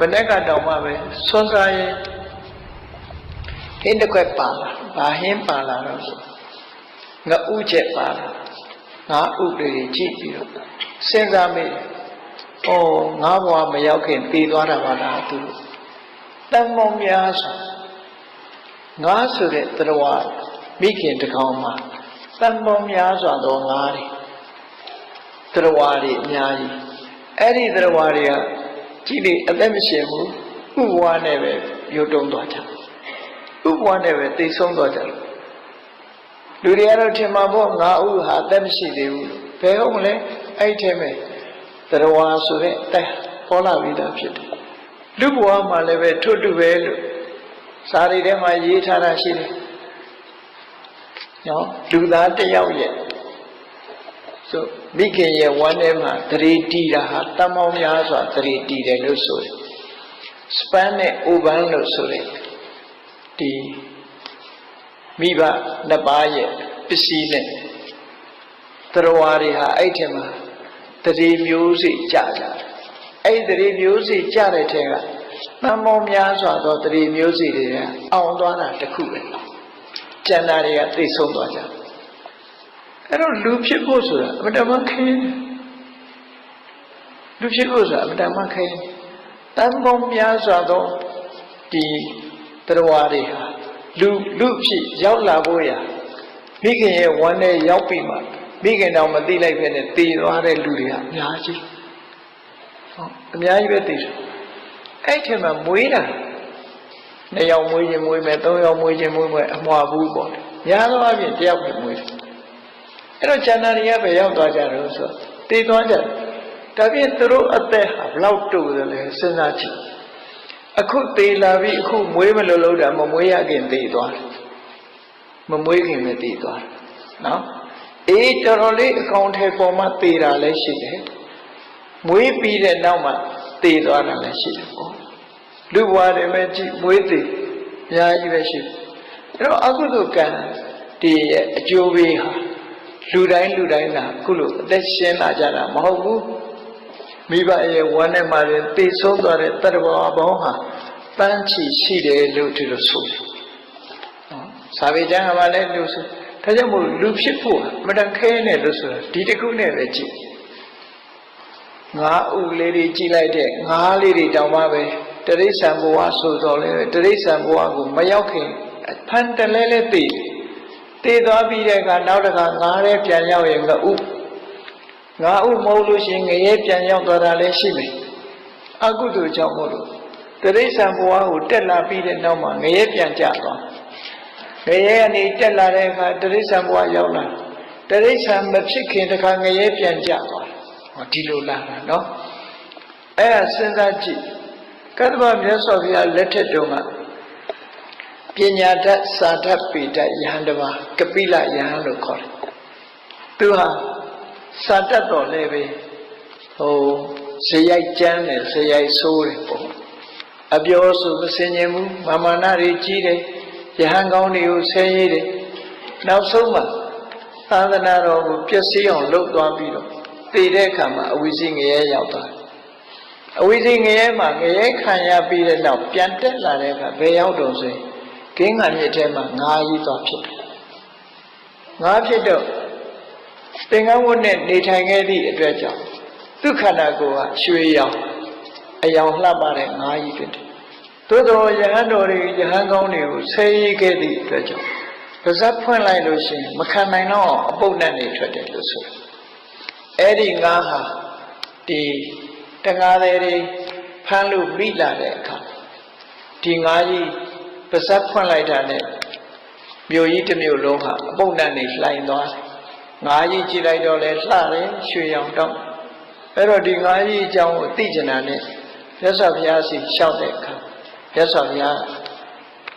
မနေ့ကတောင်မှပဲဆွမ်းစားရင်ဟင်းတစ်ခွက်ပါလာဘာဟင်းပါလာတော့ဆိုငါဥချက်ပါလာငါဥတွေကြည့်ပြီးတော့စဉ်းစားမိတယ်။အော်ငါဘဝမရောက်ခင်တည်သွားတာပါလားသူတန်မောင်များဆိုငါဆိုတဲ့တရားမိခင်တကောင်မှာတန်မောင်များစွာသောငါတွေတရားတွေအများကြီးအဲ့ဒီတရားတွေက ကြည့်လေအသက်မရှင်ဘူးဥဘဝနဲ့ပဲရုပ်တုံးသွားကြဥဘဝနဲ့ပဲသိဆုံးသွားကြလူတွေကတော့ထင်မှာပေါ့ငါဥဟာအသက်မရှိသေးဘူးဘယ်ဟုတ်မလဲအဲ့ဒီထဲမှာတရားဆိုတဲ့အတက်ပေါ်လာပြီးသားဖြစ်တယ်လူဘဝမှာလည်းပဲထွတ်တူပဲလို့စာရီထဲမှာရေးထားတာရှိတယ်နော်လူသားတစ်ယောက်ရဲ့ဆို မိခင်ရဲ့ဝမ်းထဲမှာသတိတီးတာဟာတမောင်းများစွာသတိတီးတယ်လို့ဆိုတယ်စပန်နဲ့အိုဘန်လို့ဆိုတယ်ဒီမိဘနှစ်ပါးရဲ့ပစ္စည်းနဲ့တရားတွေဟာအဲ့ထင်မှာတတိမျိုးစီကြကြတယ်အဲ့ဒီတတိမျိုးစီကြတဲ့ထဲကတမောင်းများစွာသောတတိမျိုးစီတွေကအောင်သွားတာတခုပဲကျန်တာတွေကသိဆုံးသွားကြတယ် အဲ့တော့လူဖြစ်ဖို့ဆိုတာအမတမခင်းလူဖြစ်ဖို့ဆိုတာအမတမခင်းတန်ပေါင်းများစွာသောဒီတရားတွေဟာလူလူဖြစ်ရောက်လာဖို့ရမိခင်ရဲ့ဝမ်းနဲ့ရောက်ပြီမှမိခင်တော်မသိလိုက်ပဲနဲ့တည်သွားတဲ့လူတွေကအများကြီးဟုတ်အများကြီးပဲတည်တယ်အဲ့ထက်မှမွေးတာနှစ်ယောက်မွေးခြင်းမွေးမယ်သုံးယောက်မွေးခြင်းမွေးမယ်အမွာဘူးပေါ့များသောအားဖြင့်တယောက်ပဲမွေးတယ် အဲ့တော့ကျန်တာတွေကပဲရောက်သွားကြတော့ဆိုတည်သွားကြတယ်ဒါဖြင့်သူတို့အသက်ဟာဘလောက်တူတယ်လဲစဉ်းစားကြည့်အခုတည်လာပြီအခုမွေးမလို့လို့တာမမွေးရခင်တည်သွားတယ်မမွေးခင်ပဲတည်သွားတယ်နော်အေးတော်တော်လေးအကောင်ထဲပေါ်မှာတည်တာလည်းရှိတယ်မွေးပြီးတဲ့နောက်မှာတည်သွားတာလည်းရှိတယ်ပေါ့လူဘဝတွေမဲ့ကြည့်မွေးတည်အများကြီးပဲရှိတယ်အဲ့တော့အကုသိုလ်ကံဒီရဲ့အကျိုးပေးဟာ လူတိုင်းလူတိုင်းကခုလိုအသက်ရှင်လာကြတာမဟုတ်ဘူးမိဘရဲ့ဝမ်းထဲမှာရင်သိဆုံးသွားတဲ့တတ္တဝါဘောင်းဟာပန်းချီရှိတယ်လို့ဒီလိုဆိုတယ်နော်စာပေကျမ်းကလည်းလို့ဆိုဒါကြောင့်မို့လူဖြစ်ဖို့မတန်ခဲနဲ့လို့ဆိုတာဒီတစ်ခုနဲ့ပဲကြည့်ငါးဥလေးတွေကြည့်လိုက်တဲ့ငါးလေးတွေတောင်မှပဲတရိษံဘဝဆိုတော့လေတရိษံဘဝကိုမရောက်ခင်ဖန်တလဲလဲသိတယ် တည်သွားပြီးတဲ့အခါနောက်တစ်ခါငါးရဲပြန်ရောက်ရင်ငါဥငါဥမဟုတ်လို့ရှိရင်ငရဲပြန်ရောက်သွားတာလည်းရှိမယ်အကုသိုလ်ကြောင့်မို့လို့တရိษံဘဝကိုတက်လာပြီးတဲ့နောက်မှာငရဲပြန်ကြသွားငရဲကနေတက်လာတဲ့အခါတရိษံဘဝရောက်လာတရိษံမဖြစ်ခင်တခါငရဲပြန်ကြသွားဟောဒီလိုလာတာနော်အဲ့ဒါစဉ်းစားကြည့်ကတ္တဗမြတ်စွာဘုရားလက်ထက်တုန်းက ပညာတတ်စာတတ်ပေတတ်ယဟန်တပါကပိလယဟန်လို့ခေါ်တယ်သူဟာစာတတ်တော်လည်းပဲဟိုဇေယိုက်ကျမ်းတယ်ဇေယိုက်ဆိုးတယ်ပေါ့အပြောဆိုမစင်ញင်ဘူးမာမာနတွေကြီးတယ်ယဟန်ကောင်းတွေကိုဆဲရေးတယ်နောက်ဆုံးမှာသာသနာတော်ကိုပျက်စီးအောင်လုပ်သွားပြီးတော့တည်တဲ့အခါမှာအဝိဇ္ဇငရဲရောက်သွားတယ်အဝိဇ္ဇငရဲမှာငရဲခံရပြီးတဲ့နောက်ပြန်တက်လာတဲ့အခါဘယ်ရောက်တော့ဆိုရင် ကင်းကံမြစ်ထဲမှာငါးကြီးသွားဖြစ်တယ်ငါးဖြစ်တော့သင်္ကန်းဝတ်နဲ့နေထိုင်ခဲ့သည့်အတွက်ကြောင့်သူခန္ဓာကိုယ်ကရွှေရောင်အယောင်လှပတဲ့ငါးကြီးဖြစ်တယ်သို့တော်ယဟန်တော်တွေယဟန်ကောင်းတွေကိုဆဲရေးခဲ့သည့်အတွက်ကြောင့်ပါဇက်ဖွင့်လိုက်လို့ရှိရင်မခံနိုင်တော့အပုပ်နဲ့နေထွက်တယ်လို့ဆိုတယ်အဲ့ဒီငါးဟာဒီတငါးတွေဖမ်းလို့မိလာတဲ့အခါဒီငါးကြီး ပါဇက်ဖွင့်လိုက်တာနဲ့မြို့ကြီးတစ်မြို့လုံးဟာအပုပ်နဲ့နေလှိုင်သွားတယ်ငါးကြီးကြည့်လိုက်တော့လဲလှတယ်ရွှေရောင်တော့အဲ့တော့ဒီငါးကြီးအကြောင်းကိုသိကျင်တာနဲ့မြတ်စွာဘုရားစီလျှောက်တဲ့အခါမြတ်စွာဘုရား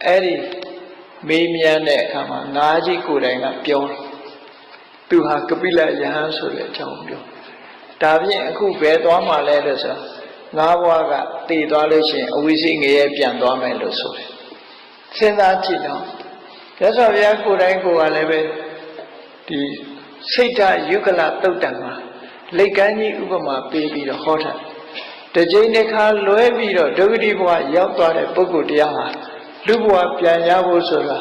အဲ့ဒီမေးမြန်းတဲ့အခါမှာငါးကြီးကိုယ်တိုင်ကပြောတယ်သူဟာကပိလယဟန်ဆိုတဲ့အကြောင်းပြောဒါဖြင့်အခုဘယ်သွားမှလဲလို့ဆိုငါးဘွားကတည်သွားလို့ရှိရင်အဝိဇ္ဇငရဲပြန်သွားမယ်လို့ဆိုတယ် စဉ်းစားကြည့်တော့မြတ်စွာဘုရားကိုယ်တိုင်ကိုယ်ကလည်းပဲဒီစိတ်ဓာယုကလတုတ်တံမှာလက်ကမ်းကြီးဥပမာပေးပြီးတော့ဟောတာတစ်ကြိမ်တစ်ခါလွဲပြီးတော့ဒုက္ခတိဘဝရောက်သွားတဲ့ပုဂ္ဂိုလ်တရားဟာလူဘဝပြန်ရဖို့ဆိုတာ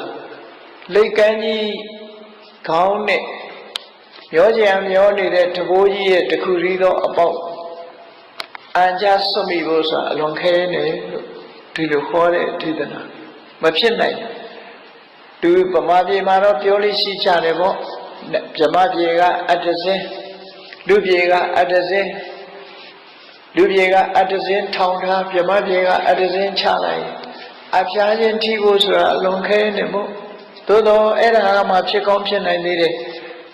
လိတ်ကန်းကြီးခေါင်းနဲ့မျောကြံမျောနေတဲ့တဘိုးကြီးရဲ့တခုရီသောအပေါက်အန်ကြဆွမိဖို့ဆိုတာအလွန်ခဲနေလို့ဒီလိုခေါ်တဲ့ဒေသနာ မဖြစ်နိုင်ဘူးသူဗမာပြည်မှာတော့ပြောလို့ရှိကြတယ်ပေါ့ဗမာပြည်ကအတ္တစင်းလူပြည်ကအတ္တစင်းလူပြည်ကအတ္တစင်းထောင်ထားဗမာပြည်ကအတ္တစင်းချလိုက်အဖျားချင်းထိဖို့ဆိုတာအလွန်ခဲနေမို့သို့တော့အဲ့ဒါကမှဖြစ်ကောင်းဖြစ်နိုင်သေးတယ်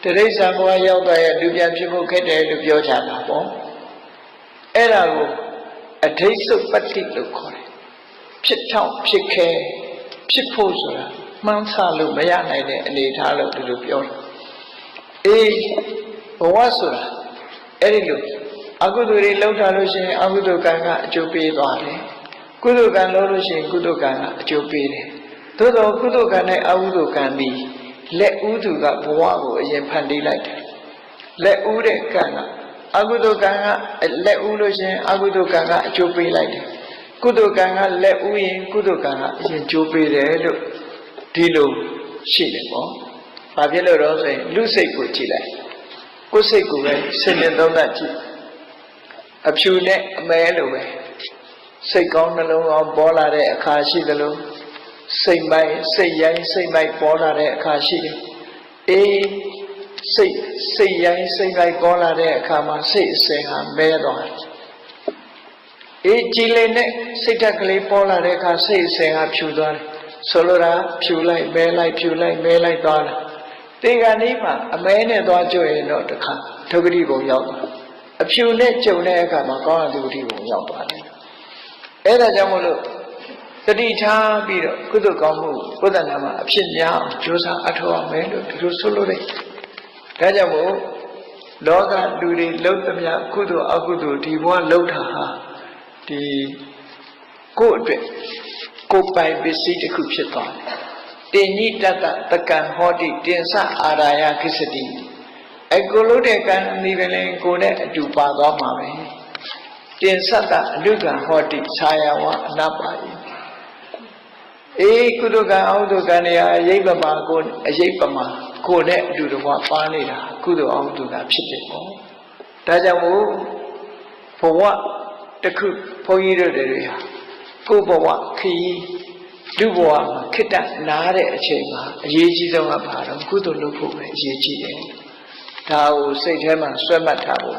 တရိစ္ဆာန်ဘဝရောက်သွားရဲ့လူပြန်ဖြစ်ဖို့ခက်တယ်လို့ပြောကြတာပေါ့အဲ့ဒါကိုအဋိစ္ဆုပတ္တိလို့ခေါ်တယ်ဖြစ်ထောင်ဖြစ်ခဲ ဖြစ်ဖို့ဆိုတာမှန်းဆလို့မရနိုင်တဲ့အနေအထားလို့ဒီလိုပြောတယ်အေးဘဝဆိုတာအဲ့ဒီလိုအကုသိုလ်တွေလောက်ထားလို့ရှိရင်အကုသိုလ်ကံကအကျိုးပေးသွားတယ်ကုသိုလ်ကံလုပ်လို့ရှိရင်ကုသိုလ်ကံကအကျိုးပေးတယ်သို့တော့ကုသိုလ်ကံနဲ့အကုသိုလ်ကံသည်လက်ဥသူကဘဝကိုအရင်ဖန်တီးလိုက်တယ်လက်ဥတဲ့ကံကအကုသိုလ်ကံကလက်ဥလို့ရှိရင်အကုသိုလ်ကံကအကျိုးပေးလိုက်တယ် ကုသိုလ်ကံကလက်ဥရင်ကုသိုလ်ကံကအရင်ကျိုးပေးတယ်လို့ဒီလိုရှိတယ်ပေါ့။ဘာဖြစ်လို့တော့ဆိုရင်လူစိတ်ကိုကြည့်လိုက်။ကိုယ်စိတ်ကိုပဲစဉ်းနေသုံးသပ်ကြည့်။အဖြူနဲ့အမဲလိုပဲစိတ်ကောင်းနှလုံးကောင်းပေါ်လာတဲ့အခါရှိသလိုစိတ်မိုက်စိတ်ရိုင်းစိတ်မိုက်ပေါ်လာတဲ့အခါရှိတယ်။အေးစိတ်စိတ်ရိုင်းစိတ်မိုက်ပေါ်လာတဲ့အခါမှာစိတ်အစဉ်ဟာမဲသွားတယ်။ အေးကြည်လင်တဲ့စိတ်ဓာတ်ကလေးပေါ်လာတဲ့အခါစိတ်အစဉ်ဟာဖြူသွားတယ်။ဆိုလိုတာဖြူလိုက်မဲလိုက်ဖြူလိုက်မဲလိုက်သွားတယ်။တေဂာနီးမှာအမဲနဲ့သွားကြွရင်တော့တခါဒုက္ခတိဘုံရောက်သွား။အဖြူနဲ့ကြုံတဲ့အခါမှာကောင်းတဲ့ဒုက္ခတိဘုံရောက်သွားတယ်။အဲဒါကြောင့်မို့လို့တတိထားပြီးတော့ကုသကောင်းမှုကိုယ်တဏ္ဍာမှာအဖြစ်များအောင်ကြိုးစားအထောက်အမယ်လို့ဒီလိုဆိုလို့တယ်။ဒါကြောင့်မို့လောကလူတွေလှုပ်သမျှကုသိုလ်အကုသိုလ်ဒီဘဝလှုပ်တာဟာ ဒီကိုယ့်အတွက်ကိုယ်ပိုင်ပစ္စည်းတစ်ခုဖြစ်သွားတယ်။တင်ညိတတတကံဟောတိတင်စအာရာယခိစတိအကိုလို့တဲ့ကံဒီပင်လင်ကိုနဲ့အတူပါသွားမှာပဲ။တင်စတအနုကံဟောတိခြာယဝအနပ္ပါယအေးကုသကံအောတုကံတွေဟာအရေးပမာကိုအရေးပမာကိုနဲ့အတူတကွပါနေတာကုသိုလ်အောတုကဖြစ်တယ်ပေါ့ဒါကြောင့်မို့ဘဝ တစ်ခုဘုန်းကြီးတို့တွေဟာကိုယ်ဘဝခရီးလူဘဝမှာခိတ္တနားတဲ့အချိန်မှာအရေးကြီးဆုံးကဘာတော့ကုသိုလ်လုပ်ဖို့ပဲအရေးကြီးတယ်ဒါကိုစိတ်ထဲမှာဆွဲမှတ်ထားဖို့